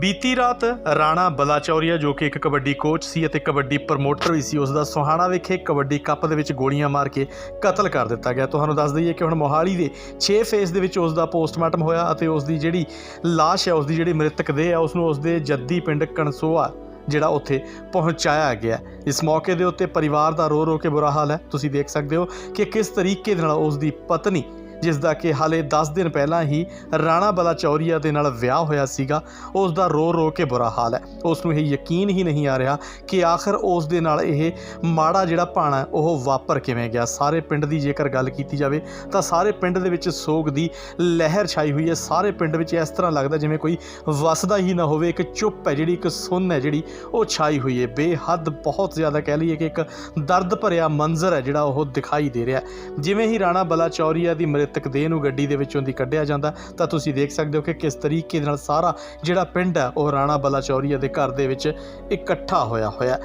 ਬੀਤੀ ਰਾਤ ਰਾਣਾ ਬਲਾਚੌਰੀਆ, ਜੋ ਕਿ ਇੱਕ ਕਬੱਡੀ ਕੋਚ ਸੀ ਅਤੇ ਕਬੱਡੀ ਪ੍ਰਮੋਟਰ ਵੀ ਸੀ ਉਸ ਦਾ ਸੁਹਾਣਾ ਵਿਖੇ ਕਬੱਡੀ ਕੱਪ ਦੇ ਵਿੱਚ ਗੋਲੀਆਂ ਮਾਰ ਕੇ ਕਤਲ ਕਰ ਦਿੱਤਾ ਗਿਆ। ਤੁਹਾਨੂੰ ਦੱਸ ਦਈਏ ਕਿ ਹੁਣ ਮੋਹਾਲੀ ਦੇ 6 ਫੇਸ ਦੇ ਵਿੱਚ ਉਸ ਦਾ ਪੋਸਟਮਾਰਟਮ ਹੋਇਆ ਅਤੇ ਉਸ ਦੀ ਜਿਹੜੀ ਲਾਸ਼ ਹੈ ਉਸ ਦੀ ਜਿਹੜੀ ਮ੍ਰਿਤਕ ਦੇਹ ਹੈ ਉਸ ਨੂੰ ਉਸ ਦੇ ਜੱਦੀ ਪਿੰਡ ਕਣਸੋਆ ਜਿਹੜਾ ਉੱਥੇ ਪਹੁੰਚਾਇਆ ਗਿਆ। ਇਸ ਮੌਕੇ ਦੇ ਉੱਤੇ ਪਰਿਵਾਰ ਦਾ ਰੋ ਰੋ ਕੇ ਬੁਰਾ ਹਾਲ ਹੈ। ਤੁਸੀਂ ਦੇਖ ਸਕਦੇ ਹੋ ਕਿ ਕਿਸ ਤਰੀਕੇ ਦੇ ਨਾਲ ਉਸ ਦੀ ਪਤਨੀ ਜਿਸ ਦਾ ਕਿ ਹਾਲੇ 10 ਦਿਨ ਪਹਿਲਾਂ ਹੀ ਰਾਣਾ ਬਲਾਚੌਰੀਆ ਦੇ ਨਾਲ ਵਿਆਹ ਹੋਇਆ ਸੀਗਾ ਉਸ ਦਾ ਰੋ ਰੋ ਕੇ ਬੁਰਾ ਹਾਲ ਹੈ। ਉਸ ਨੂੰ ਇਹ ਯਕੀਨ ਹੀ ਨਹੀਂ ਆ ਰਿਹਾ ਕਿ ਆਖਰ ਉਸ ਦੇ ਨਾਲ ਇਹ ਮਾੜਾ ਜਿਹੜਾ ਭਾਣਾ ਉਹ ਵਾਪਰ ਕਿਵੇਂ ਗਿਆ। ਸਾਰੇ ਪਿੰਡ ਦੀ ਜੇਕਰ ਗੱਲ ਕੀਤੀ ਜਾਵੇ ਤਾਂ ਸਾਰੇ ਪਿੰਡ ਦੇ ਵਿੱਚ ਸੋਗ ਦੀ ਲਹਿਰ ਛਾਈ ਹੋਈ ਹੈ। ਸਾਰੇ ਪਿੰਡ ਵਿੱਚ ਇਸ ਤਰ੍ਹਾਂ ਲੱਗਦਾ ਜਿਵੇਂ ਕੋਈ ਵਸਦਾ ਹੀ ਨਾ ਹੋਵੇ, ਇੱਕ ਚੁੱਪ ਹੈ ਜਿਹੜੀ, ਇੱਕ ਸੁੰਨ ਹੈ ਜਿਹੜੀ, ਉਹ ਛਾਈ ਹੋਈ ਹੈ। ਬੇਹੱਦ ਬਹੁਤ ਜ਼ਿਆਦਾ ਕਹਿ ਲਈਏ ਕਿ ਇੱਕ ਦਰਦ ਭਰਿਆ ਮੰਜ਼ਰ ਹੈ ਜਿਹੜਾ ਉਹ ਦਿਖਾਈ ਦੇ ਰਿਹਾ ਜਿਵੇਂ ਹੀ ਰਾਣਾ ਬਲਾਚੌਰੀਆ ਦੀ ਮ੍ਰਿਤ ਦੇਹ ਨੂੰ ਗੱਡੀ ਦੇ ਵਿੱਚੋਂ ਦੀ ਕੱਢਿਆ ਜਾਂਦਾ, ਤਾਂ ਤੁਸੀਂ ਦੇਖ ਸਕਦੇ ਹੋ ਕਿ ਕਿਸ ਤਰੀਕੇ ਦੇ ਨਾਲ ਸਾਰਾ ਜਿਹੜਾ ਪਿੰਡ ਹੈ, ਉਹ ਰਾਣਾ ਬਲਾਚੌਰੀਆ ਦੇ ਘਰ ਦੇ ਵਿੱਚ ਇਕੱਠਾ ਹੋਇਆ ਹੋਇਆ